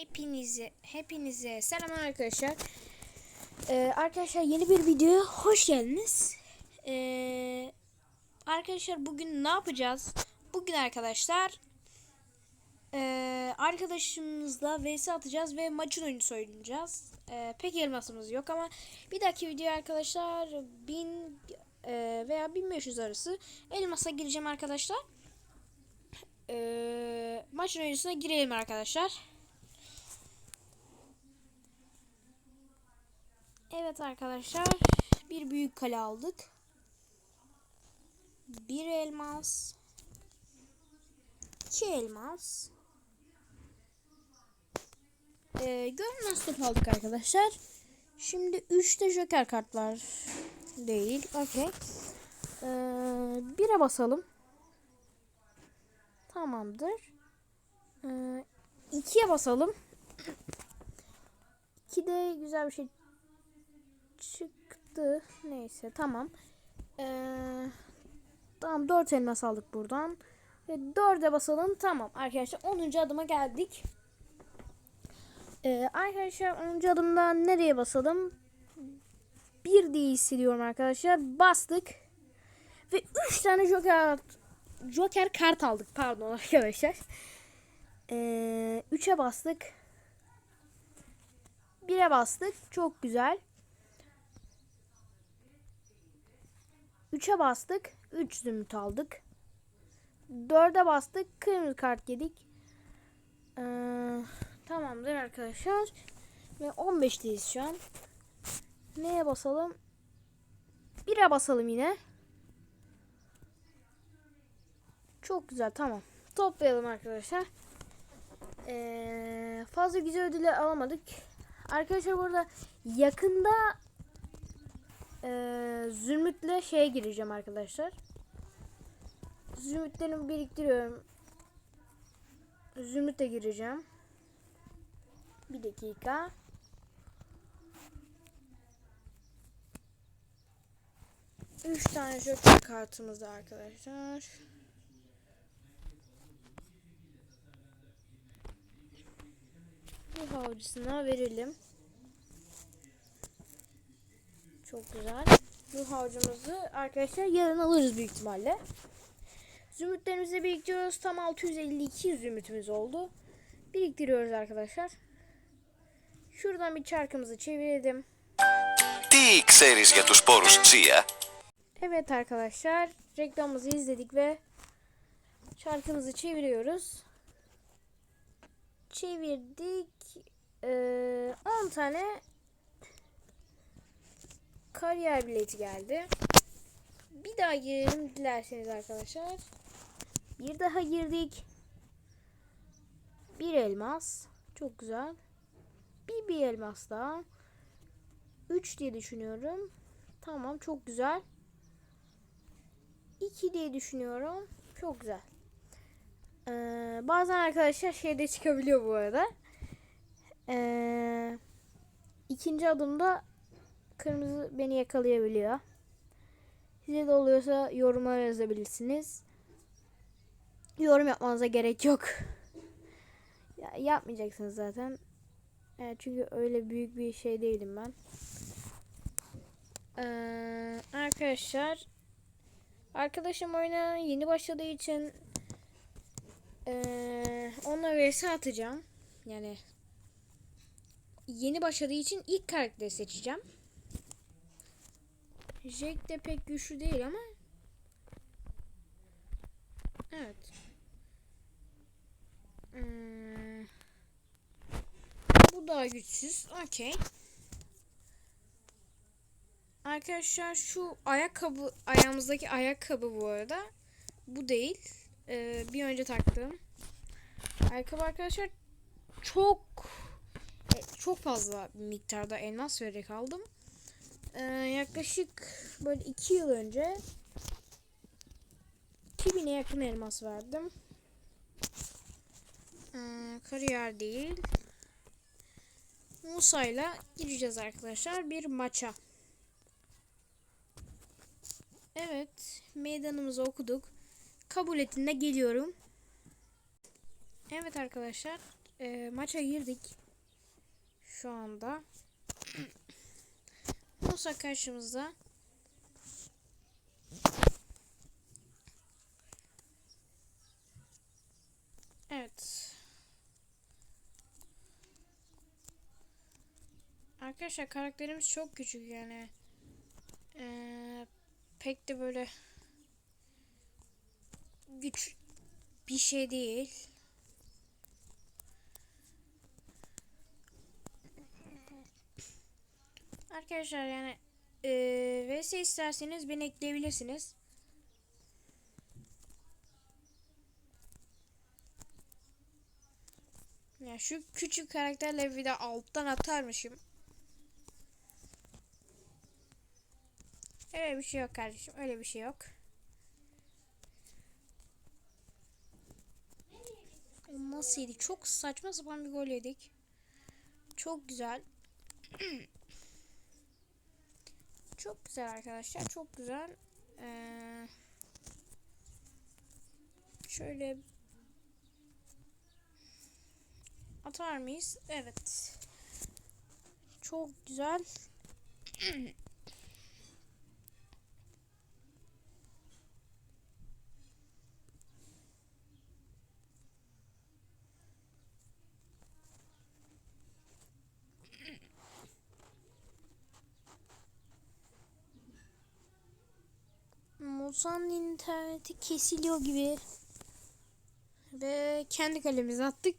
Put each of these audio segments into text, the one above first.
Hepinize hepinize selam arkadaşlar. Ee, arkadaşlar yeni bir videoya hoş geldiniz. Ee, arkadaşlar bugün ne yapacağız? Bugün arkadaşlar ee, arkadaşımızla vs atacağız ve maçın oyunu oynayacağız. Ee, pek elmasımız yok ama bir dahaki video arkadaşlar 1000 ee, veya 1500 arası elmasa gireceğim arkadaşlar. Ee, maçın oyuncusuna girelim arkadaşlar. Evet arkadaşlar bir büyük kale aldık. Bir elmas. iki elmas. Ee, görünmez top aldık arkadaşlar. Şimdi 3'te joker kartlar değil. Okey. Ee, bire basalım. Tamamdır. Ee, ikiye basalım. 2'de güzel bir şey çıktı. Neyse tamam. Ee, tamam 4 elmas aldık buradan. Ve 4'e basalım. Tamam arkadaşlar 10. adıma geldik. Ee, arkadaşlar 10. adımda nereye basalım? 1 diye hissediyorum arkadaşlar. Bastık. Ve 3 tane joker joker kart aldık. Pardon arkadaşlar. Ee, 3'e bastık. 1'e bastık. Çok güzel. 3'e bastık. 3 zümrüt aldık. 4'e bastık. Kırmızı kart yedik. Ee, tamamdır arkadaşlar. Ve 15'teyiz şu an. Neye basalım? 1'e basalım yine. Çok güzel tamam. Toplayalım arkadaşlar. Ee, fazla güzel ödüller alamadık. Arkadaşlar burada yakında ee, Zümrüt'le şeye gireceğim arkadaşlar. Zümrütlerimi biriktiriyorum. Zümrüt'e gireceğim. Bir dakika. Üç tane joker kartımız da arkadaşlar. Bu avcısına verelim. Çok güzel. Bu harcımızı arkadaşlar yarın alırız büyük ihtimalle. Zümrütlerimizi biriktiriyoruz. Tam 652 zümrütümüz oldu. Biriktiriyoruz arkadaşlar. Şuradan bir çarkımızı çevirelim. Τι ξέρεις για τους σπόρους τσία? Evet arkadaşlar reklamımızı izledik ve çarkımızı çeviriyoruz. Çevirdik. Ee, 10 tane kariyer bileti geldi. Bir daha girelim dilerseniz arkadaşlar. Bir daha girdik. Bir elmas. Çok güzel. Bir bir elmas daha. 3 diye düşünüyorum. Tamam çok güzel. 2 diye düşünüyorum. Çok güzel. Ee, bazen arkadaşlar şeyde çıkabiliyor bu arada. Ee, ikinci adımda kırmızı beni yakalayabiliyor. Size de oluyorsa yorumlara yazabilirsiniz. Yorum yapmanıza gerek yok. ya, yapmayacaksınız zaten. Evet, çünkü öyle büyük bir şey değilim ben. Ee, arkadaşlar arkadaşım oyuna yeni başladığı için ee, onunla vs atacağım. Yani yeni başladığı için ilk karakteri seçeceğim. Jack de pek güçlü değil ama Evet. Hmm. Bu daha güçsüz. Okey. Arkadaşlar şu ayakkabı ayağımızdaki ayakkabı bu arada bu değil. Ee, bir önce taktığım. Ayakkabı arkadaşlar çok çok fazla miktarda elmas vererek aldım. Ee, yaklaşık böyle iki yıl önce 2000'e yakın elmas verdim. Ee, kariyer değil. Musa'yla gireceğiz arkadaşlar bir maça. Evet, meydanımızı okuduk. Kabul ettiğinde geliyorum. Evet arkadaşlar, e, maça girdik. Şu anda. Musa karşımızda. Evet. Arkadaşlar karakterimiz çok küçük yani. Ee, pek de böyle güç bir şey değil. Arkadaşlar yani eee vs isterseniz beni ekleyebilirsiniz. Ya şu küçük karakterle bir de alttan atarmışım. Öyle bir şey yok kardeşim. Öyle bir şey yok. Nasıl yedik? Çok saçma sapan bir gol yedik. Çok güzel. Çok güzel arkadaşlar. Çok güzel. Ee, şöyle atar mıyız? Evet. Çok güzel. Musa'nın interneti kesiliyor gibi. Ve kendi kalemize attık.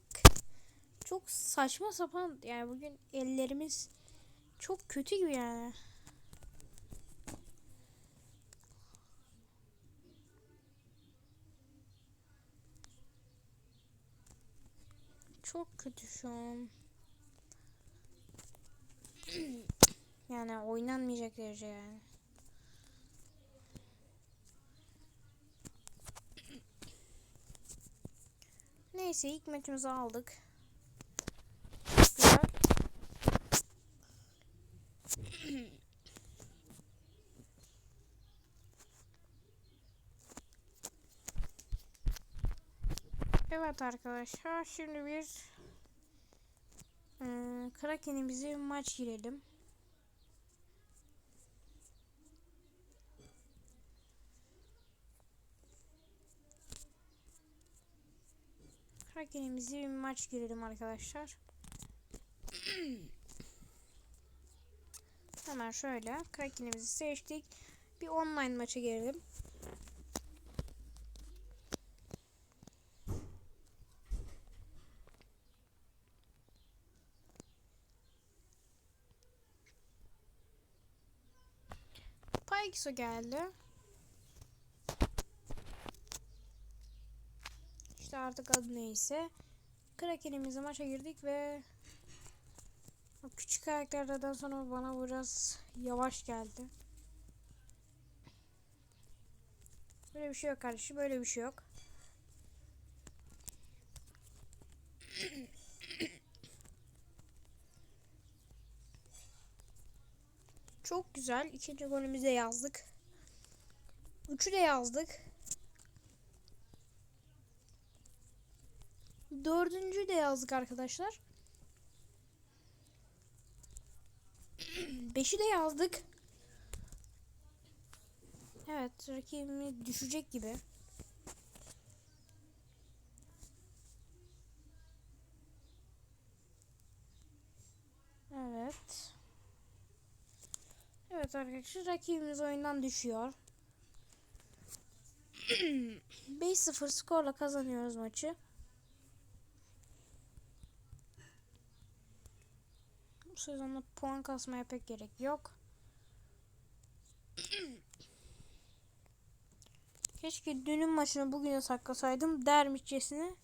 Çok saçma sapan yani bugün ellerimiz çok kötü gibi yani. Çok kötü şu an. yani oynanmayacak derece yani. Neyse ilk maçımızı aldık. Güzel. evet arkadaşlar şimdi bir ıı, Kraken'imizi maç girelim. Kraken'imizi bir maç girelim arkadaşlar. Hemen şöyle Kraken'imizi seçtik. Bir online maça girelim. Pyxo geldi. Artık adı neyse. Kraken'imizi maça girdik ve küçük karakterlerden sonra bana biraz yavaş geldi. Böyle bir şey yok kardeşim. Böyle bir şey yok. Çok güzel. İkinci golümüzü de yazdık. Üçü de yazdık. Dördüncü de yazdık arkadaşlar. Beşi de yazdık. Evet rakibimiz düşecek gibi. Evet. Evet arkadaşlar rakibimiz oyundan düşüyor. 5-0 skorla kazanıyoruz maçı. Bu sezonda puan kasmaya pek gerek yok. Keşke dünün maçını bugüne saklasaydım dermişçesine.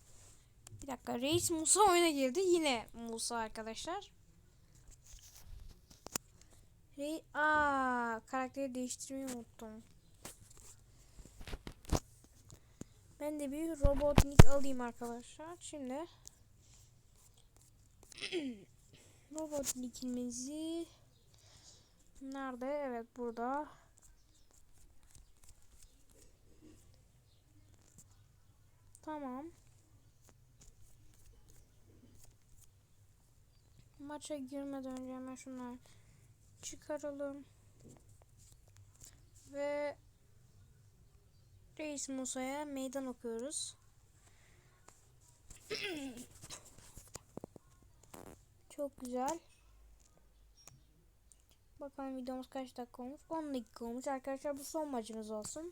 Bir dakika Reis Musa oyuna girdi. Yine Musa arkadaşlar. Rey Aa, karakteri değiştirmeyi unuttum. Ben de bir robotnik alayım arkadaşlar. Şimdi robotnikimizi nerede? Evet burada. Tamam. maça girmeden önce hemen şunları çıkaralım. Ve Reis Musa'ya meydan okuyoruz. Çok güzel. Bakalım videomuz kaç dakika olmuş? 10 dakika olmuş. Arkadaşlar bu son maçımız olsun.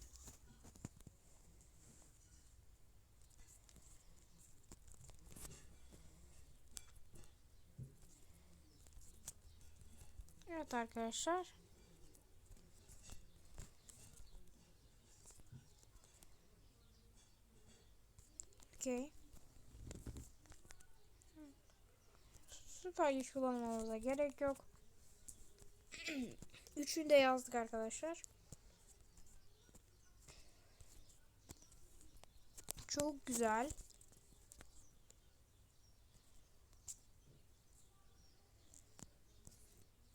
Evet arkadaşlar. Okey. Süper güç kullanmamıza gerek yok. Üçünü de yazdık arkadaşlar. Çok güzel.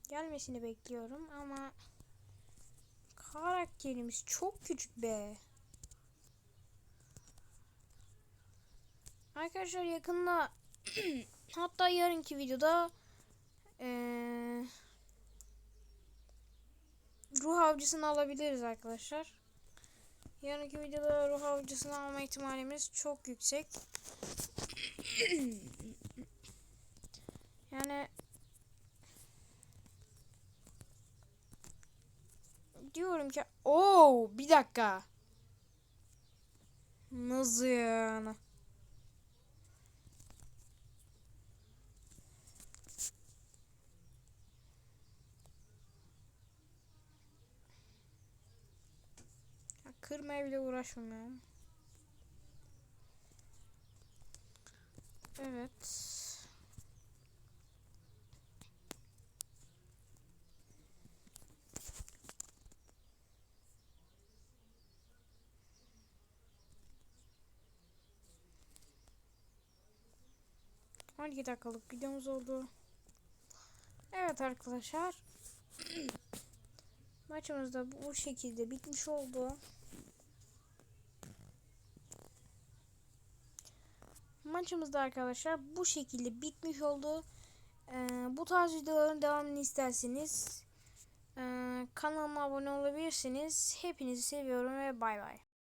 Gelmesini bekliyorum ama karakterimiz çok küçük be. Arkadaşlar yakında hatta yarınki videoda eee ruh avcısını alabiliriz arkadaşlar. Yarınki videoda ruh avcısını alma ihtimalimiz çok yüksek. yani diyorum ki o bir dakika. Nasıl yani? Ya kırmaya bile uğraşmıyorum. Evet. On iki dakikalık videomuz oldu. Evet arkadaşlar. Maçımız da bu şekilde bitmiş oldu. Maçımız da arkadaşlar bu şekilde bitmiş oldu. Ee, bu tarz videoların devamını isterseniz e, kanalıma abone olabilirsiniz. Hepinizi seviyorum ve bay bay.